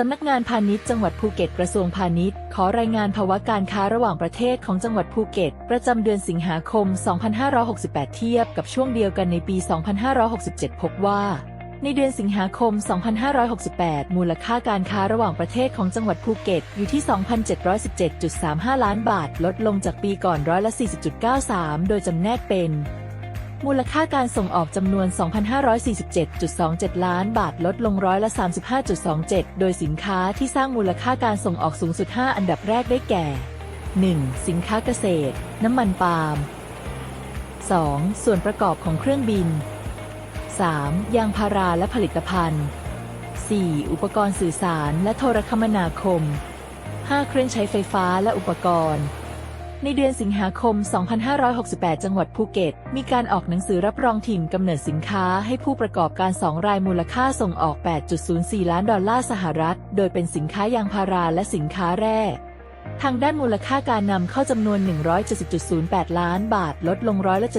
สำนักงานพาณิชย์จังหวัดภูเก็ตกระทรวงพาณิชย์ ขอรายงานภาวะการค้าระหว่างประเทศของจังหวัดภูเก็ต ประจำเดือนสิงหาคม 2568 เทียบกับช่วงเดียวกันในปี 2567 พบว่า ในเดือนสิงหาคม 2568 มูลค่าการค้าระหว่างประเทศของจังหวัดภูเก็ตอยู่ที่ 2,717.35 ล้านบาท ลดลงจากปีก่อนร้อยละ 40.93 โดยจำแนกเป็น มูลค่าการส่งออกจำนวน 2,547.27 ล้านบาทลดลงร้อยละ 35.27 โดยสินค้าที่สร้างมูลค่าการส่งออกสูงสุด 5 อันดับแรกได้แก่ 1. สินค้าเกษตร น้ำมันปาล์ม 2. ส่วนประกอบของเครื่องบิน 3. ยางพาราและผลิตภัณฑ์ 4. อุปกรณ์สื่อสารและโทรคมนาคม 5. เครื่องใช้ไฟฟ้าและอุปกรณ์ ในเดือนสิงหาคม 2568 จังหวัดภูเก็ต มีการออกหนังสือรับรองถิ่นกำเนิดสินค้าให้ผู้ประกอบการ 2 รายมูลค่าส่งออก 8.04 ล้านดอลลาร์สหรัฐ โดยเป็นสินค้ายางพาราและสินค้าแร่ ทางด้านมูลค่าการนำเข้าจำนวน 170.08 ล้านบาท ลดลงร้อยละ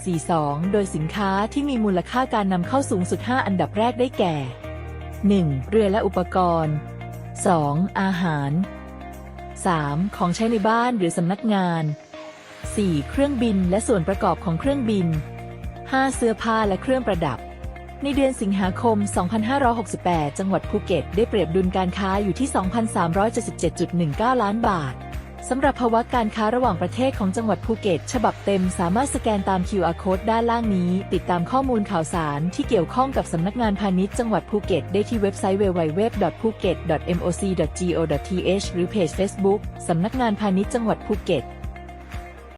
74.42 โดยสินค้าที่มีมูลค่าการนำเข้าสูงสุด 5 อันดับแรกได้แก่ 1. เรือและอุปกรณ์ 2. อาหาร 3. ของใช้ในบ้านหรือสำนักงาน 4. เครื่องบินและส่วนประกอบของเครื่องบิน 5. เสื้อผ้าและเครื่องประดับ ในเดือนสิงหาคม 2568 จังหวัดภูเก็ต ได้เปรียบดุลการค้าอยู่ที่ 2,377.19 ล้านบาท สำหรับภาวะการค้าระหว่างประเทศของจังหวัดภูเก็ต ฉบับเต็มสามารถสแกนตาม QR code ด้านล่างนี้ ติดตามข้อมูลข่าวสารที่เกี่ยวข้องกับสำนักงานพาณิชย์จังหวัดภูเก็ต ได้ที่เว็บไซต์ www.phuket.moc.go.th หรือเพจ Facebook สำนักงานพาณิชย์จังหวัดภูเก็ต